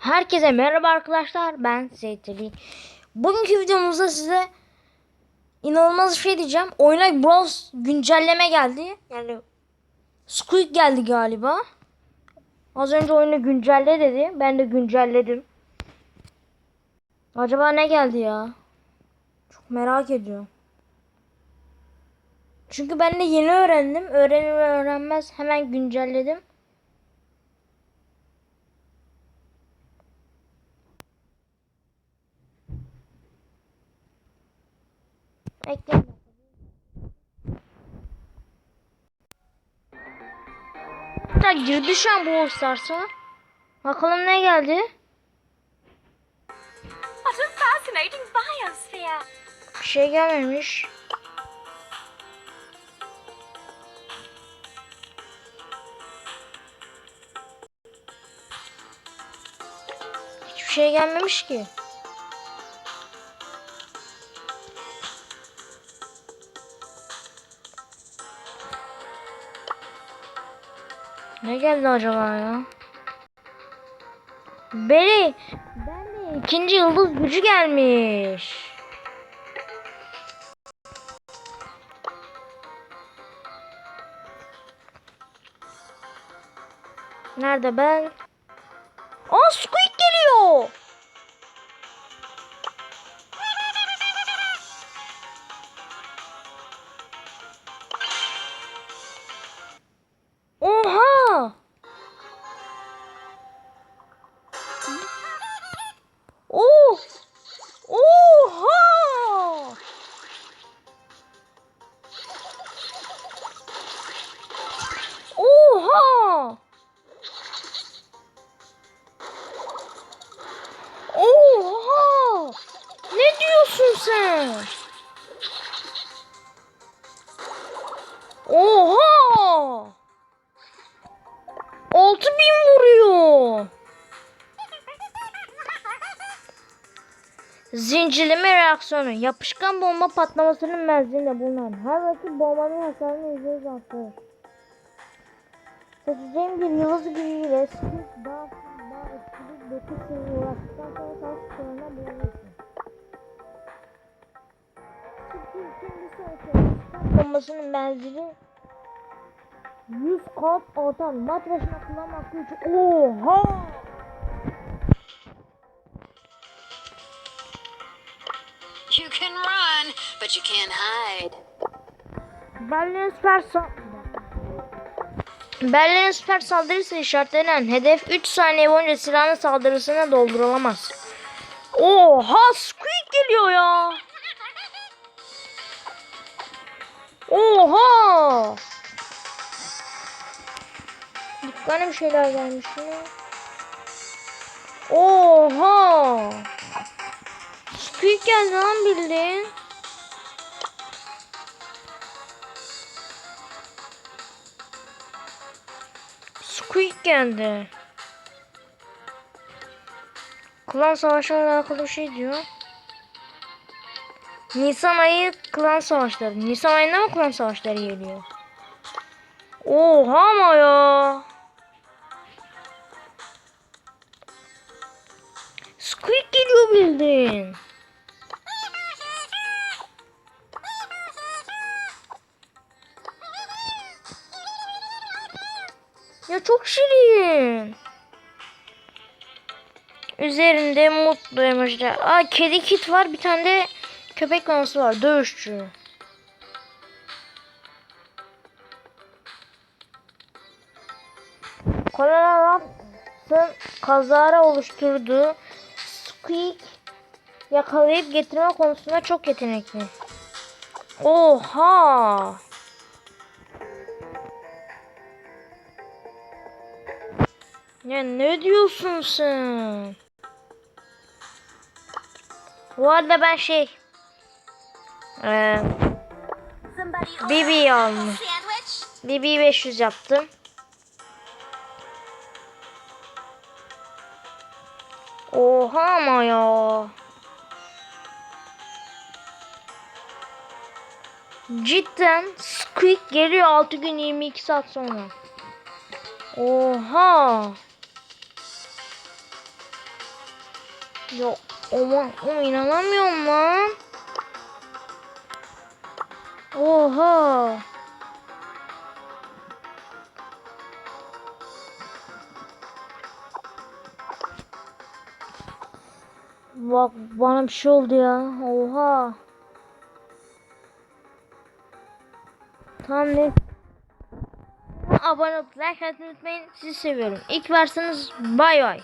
Herkese merhaba arkadaşlar. Ben Zeyteli. Bugünkü videomuzda size inanılmaz bir şey diyeceğim. Oyuna Bros güncelleme geldi. Yani Squid geldi galiba. Az önce oyunu güncelle dedi. Ben de güncelledim. Acaba ne geldi ya? Çok merak ediyorum. Çünkü ben de yeni öğrendim. Öğrenir öğrenmez hemen güncelledim. Bekleyin. Hatta girdi şu an bu Stars'a. Bakalım ne geldi? What a fascinating biosphere! Bir şey gelmemiş. Hiçbir şey gelmemiş ki. Ne geldi acaba ya? Beri, ben de ikinci yıldız gücü gelmiş. Nerede ben? Diyorsun sen? Oha! Altı bin vuruyor. Zincirleme reaksiyonu. Yapışkan bomba patlamasının menzilinde bulunan her rakip bombanın hasarını yüzde arttırır. Seçeceğim bir yıldız gücüyle sıkıntı daha daha etkili dokuz seviye ulaştıktan sonra savaş skoruna bulunursun. Bombasının menzili 100 kat artan maç başına kullanmak için oha You can run, but you can't hide. Berlin Süper Berlin Süper saldırısı işaretlenen hedef 3 saniye boyunca silahın saldırısına doldurulamaz. Oha Squid geliyor ya. Oha. Dükkana şeyler gelmiş yine. Oha. Squid geldi lan bildiğin. Squid geldi. Klan savaşlarıyla alakalı bir şey diyor. Nisan ayı klan savaşları. Nisan ayında mı klan savaşları geliyor? Oha ama ya. Squid geliyor bildiğin. Ya çok şirin. Üzerinde mutlu emojiler. Aa kedi kit var. Bir tane de köpek maması var. Dövüşçü. Colonel kazara oluşturduğu Squeak yakalayıp getirme konusunda çok yetenekli. Oha! Ya ne diyorsun sen? Bu arada ben şey Somebody BB almış. BB 500 yaptım. Oha ama ya. Cidden Squid geliyor 6 gün 22 saat sonra. Oha. Ya aman aman inanamıyorum lan. Oha. Bak bana bir şey oldu ya. Oha. Tamam ne? Abone olup like atmayı unutmayın. Sizi seviyorum. İlk varsınız bay bay.